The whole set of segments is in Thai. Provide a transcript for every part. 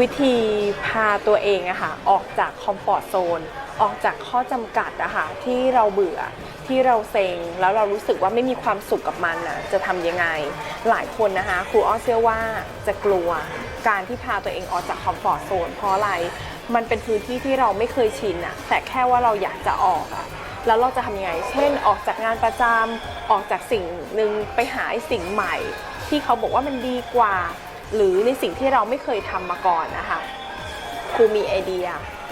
วิธีพาตัวเองอะค่ะออกจากคอมฟอร์ทโซน ออกจากข้อจำกัดอะค่ะที่เราเบื่อที่เราเซ็งแล้วเรารู้สึกว่าไม่มีความสุขกับมันน่ะจะทำยังไง หลายคนนะคะครูอ้อเชื่อว่าจะกลัวการที่พาตัวเองออกจากคอมฟอร์ทโซนเพราะอะไร มันเป็นพื้นที่ที่เราไม่เคยชินอะแต่แค่ว่าเราอยากจะออกอะแล้วเราจะทำยังไง เช่น ออกจากงานประจำออกจากสิ่งหนึ่งไปหาสิ่งใหม่ ที่เขาบอกว่ามันดีกว่า หรือในสิ่งที่เราไม่เคยทำมาก่อนนะคะครูมีไอเดีย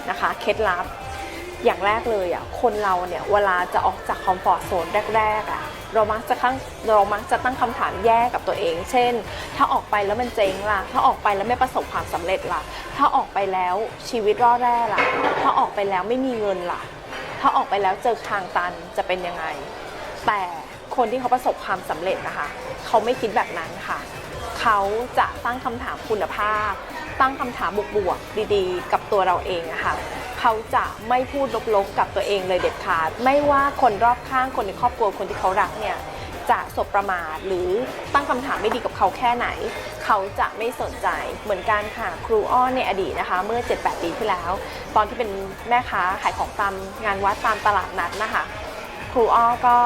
นะคะเคล็ดลับ อย่างแรกเลยอะคนเราเนี่ยเวลาจะออกจากคอมฟอร์ทโซนแรกๆอะเรามักจะตั้งเรามักจะตั้งคำถามแย่กับตัวเอง เช่น ถ้าออกไปแล้วมันเจ๊งล่ะ ถ้าออกไปแล้วไม่ประสบความสำเร็จล่ะ ถ้าออกไปแล้วชีวิตรอดแร่ล่ะ ถ้าออกไปแล้วไม่มีเงินล่ะ ถ้าออกไปแล้วเจอทางตันจะเป็นยังไง แต่ คนที่เขาประสบความสำเร็จนะคะเขาไม่คิดแบบนั้นค่ะ เขาจะตั้งคำถามคุณภาพ ตั้งคำถามบวกๆดีๆ กับตัวเราเองะค่ะเขาจะไม่พูดลบๆกับตัวเองเลยเด็ดขาด ไม่ว่าคนรอบข้างคนในครอบครัวคนที่เขารักเนี่ยจะสบประมาทหรือตั้งคำถามไม่ดีกับเขาแค่ไหน เขาจะไม่สนใจเหมือนกันค่ะครูอ้อในอดีตนะคะ เมื่อ 7-8 ปีที่แล้ว ตอนที่เป็นแม่ค้าขายของตามงานวัดตามตลาดนัดนะคะ ครูอ้อก็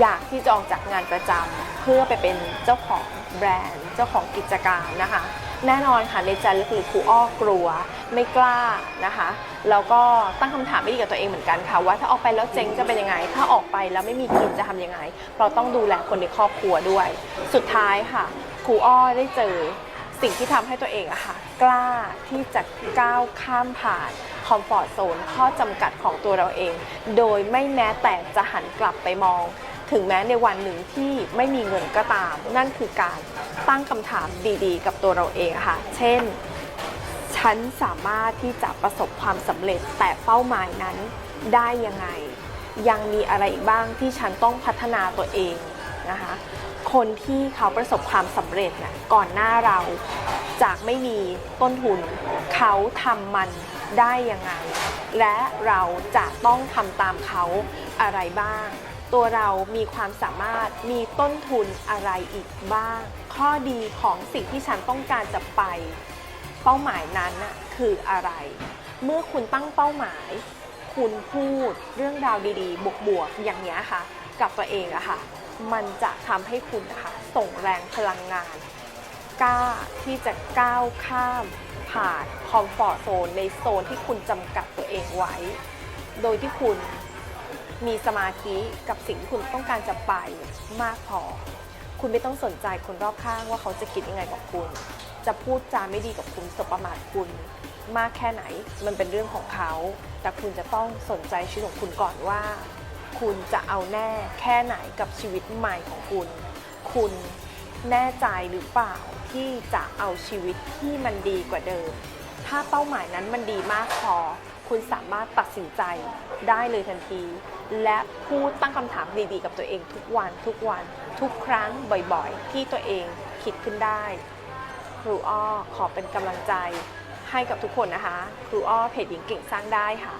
อยากที่จะออกจากงานประจำเพื่อไปเป็นเจ้าของแบรนด์ เจ้าของกิจการนะคะ แน่นอนค่ะในใจลึกๆครูอ้อกลัว ไม่กล้านะคะแล้วก็ตั้งคำถามไม่ดีกับตัวเองเหมือนกันค่ะ ว่าถ้าออกไปแล้วเจ๊งจะเป็นยังไง ถ้าออกไปแล้วไม่มีกินจะทำยังไง เราต้องดูแลคนในครอบครัวด้วย สุดท้ายค่ะครูอ้อได้เจอสิ่งที่ทำให้ตัวเองอะค่ะกล้าที่จะก้าวข้ามผ่านคอมฟอร์ทโซนข้อจำกัดของตัวเราเอง โดยไม่แม้แต่จะหันกลับไปมอง ถึงแม้ในวันหนึ่งที่ไม่มีเงินก็ตาม นั่นคือการตั้งคำถามดีๆ กับตัวเราเองค่ะ เช่น ฉันสามารถที่จะประสบความสำเร็จแต่เป้าหมายนั้นได้ยังไง ยังมีอะไรอีกบ้างที่ฉันต้องพัฒนาตัวเองนะคะคนที่เขาประสบความสำเร็จน่ะก่อนหน้าเราจากไม่มีต้นทุน เขาทำมันได้ยังไง และเราจะต้องทำตามเขาอะไรบ้าง ตัวเรามีความสามารถมีต้นทุนอะไรอีกบ้าง ข้อดีของสิ่งที่ฉันต้องการจะไป เป้าหมายนั้นน่ะคืออะไร เมื่อคุณตั้งเป้าหมาย คุณพูดเรื่องราวดีๆ บวกๆ อย่างนี้ค่ะ กับตัวเองอะค่ะ มันจะทำให้คุณนะคะส่งแรงพลังงาน กล้าที่จะก้าวข้ามผ่านคอมฟอร์ทโซนในโซนที่คุณจำกัดตัวเองไว้ โดยที่คุณ มีสมาธิกับสิ่งที่คุณต้องการจะไปมากพอ คุณไม่ต้องสนใจคนรอบข้างว่าเขาจะคิดยังไงกับคุณ จะพูดจาไม่ดีกับคุณสบประมาทคุณ มากแค่ไหนมันเป็นเรื่องของเขา แต่คุณจะต้องสนใจชีวิตของคุณก่อนว่า คุณจะเอาแน่แค่ไหนกับชีวิตใหม่ของคุณ คุณแน่ใจหรือเปล่าที่จะเอาชีวิตที่มันดีกว่าเดิม ถ้าเป้าหมายนั้นมันดีมากพอ คุณสามารถตัดสินใจได้เลยทันที และพูดตั้งคำถามดีๆ กับตัวเองทุกวันทุกวัน ทุกครั้งบ่อยๆ ที่ตัวเองคิดขึ้นได้ ครูอ้อขอเป็นกำลังใจให้กับทุกคนนะคะ ครูอ้อเพจหญิงเก่งสร้างได้ค่ะ